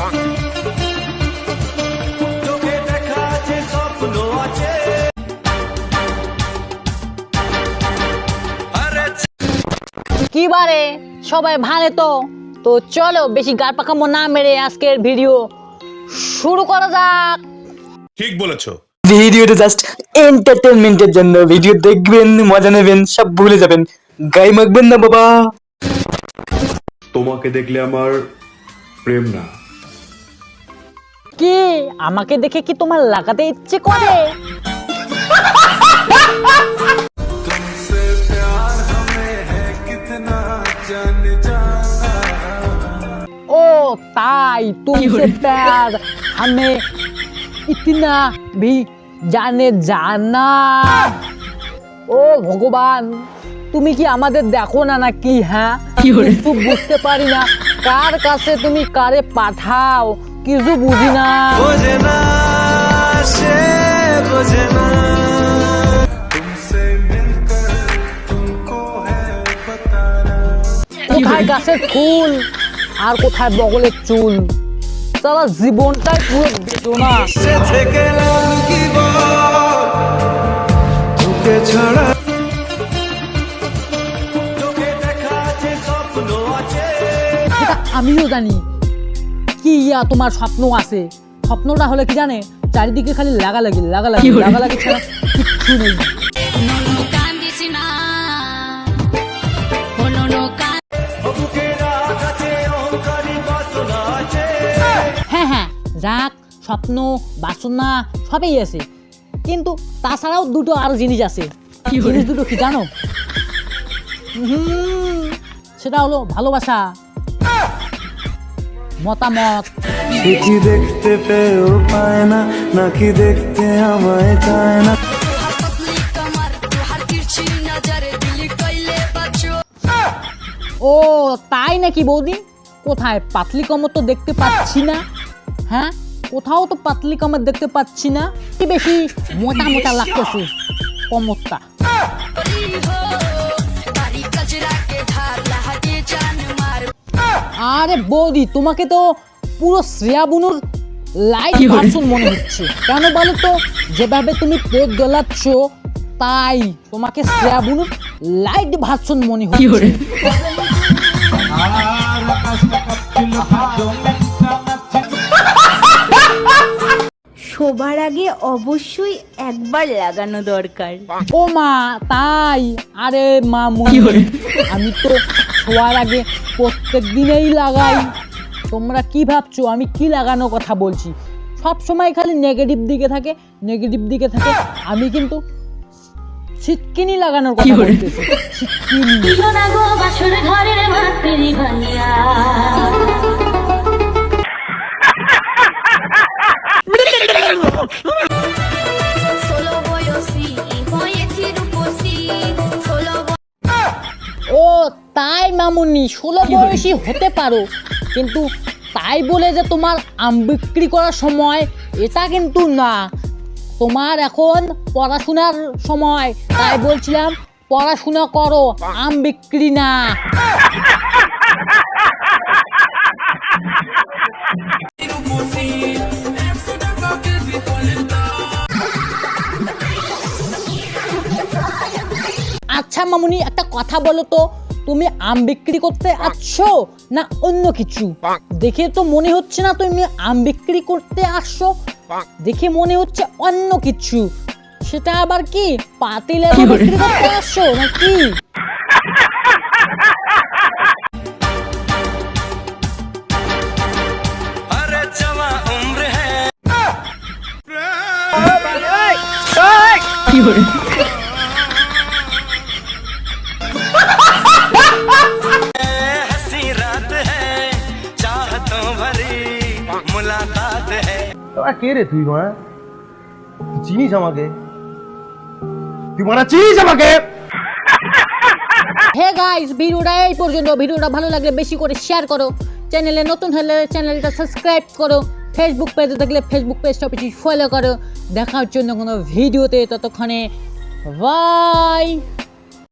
কি বারে? সবাই ভালো তো? তো চলো বেশি গার পাকামো না মেরে আজকের ভিডিও শুরু করা যাক। ঠিক বলেছ। ভিডিওটা জাস্ট এন্টারটেনমেন্টের জন্য। ভিডিও দেখবেন মজা নেবেন সব ভুলে যাবেন। গায়ে মাখবেন না বাবা। তোমাকে দেখলে আমার প্রেম না। কি আমাকে দেখে কি তোমার লাগাতে ইচ্ছে করে ও তাই तुमसे प्यार हमें इतना भी জানে জানা ও ভগবান তুমি কি আমাদের দেখো না নাকি হ্যাঁ কিছু বুঝতে পারি না কার কাছে তুমি কারে পাঠাও কিছু বুঝি না। বোঝে না বোঝে না কোথায় গাছের ফুল আর কোথায় বগলের চুল? তারা জীবনটাই পুরো বেদনা। আমিও জানি। কি ইয়া তোমার স্বপ্ন আছে? স্বপ্নটা হলে কি জানে? চারিদিকে খালি লাগালাগি লাগালাগি লাগালাগি ছাড়া কিচ্ছু নেই। হ্যাঁ হ্যাঁ রাগ স্বপ্ন বাসনা সবই আছে। কিন্তু তাছাড়াও দুটো আরও জিনিস আছে। জিনিস দুটো কি জানো? সেটা হলো ভালোবাসা। মতামত। সে কি দেখতে পায় না নাকি দেখতে আমায় চায় না? ও তাই নাকি বৌদি? কোথায় পাতলি কমর তো দেখতে পাচ্ছি না। হ্যাঁ? কোথাও তো পাতলি কমর দেখতে পাচ্ছি না। কি বেশি মোটা মোটা লাগতেছে? কমতটা আরে বৌদি তোমাকে তো পুরো শ্রেয়া বুনুর লাইট ভার্সন মনে হচ্ছে। কেন বলো তো? যেভাবে তুমি পেট দোলাচ্ছ তাই তোমাকে শ্রেয়া বুনুর লাইট ভার্সন মনে হচ্ছে। শোবার আগে অবশ্যই একবার লাগানো দরকার। ও মা তাই। আরে মামু আমি তো শোয়ার আগে প্রত্যেক দিনেই লাগাই। তোমরা কি ভাবছ? আমি কি লাগানো কথা বলছি? সব সময় খালি নেগেটিভ দিকে থাকে নেগেটিভ দিকে থাকে। আমি কিন্তু ছিটকিনি লাগানোর কথা বলতেছি। ছিটকিনি। মামুনি ষোলো বয়সী হতে পারো। কিন্তু তাই বলে যে তোমার আম বিক্রি করার সময় এটা কিন্তু না। তোমার এখন পড়াশোনার সময়। তাই বলছিলাম পড়াশোনা করো আম বিক্রি না। আচ্ছা মামুনি একটা কথা বলো তো। তুমি আম বিক্রি করতে আসছো না অন্য কিছু? দেখে তো মনে হচ্ছে না তুমি আম বিক্রি করতে আসছো। দেখে মনে হচ্ছে অন্য কিছু। সেটা আবার কি? পাতিলে বিক্রি করতে আসছো নাকি? কি তোরা কে রে তুই মারা চিনিস আমাকে? তুই মারা চিনিস আমাকে? হে গাইস ভিডিওটা এই পর্যন্ত। ভিডিওটা ভালো লাগলে বেশি করে শেয়ার করো। চ্যানেলে নতুন হলে চ্যানেলটা সাবস্ক্রাইব করো। ফেসবুক পেজে থাকলে ফেসবুক পেজটা বেশি ফলো করো। দেখার জন্য কোনো ভিডিওতে। ততক্ষণে বাই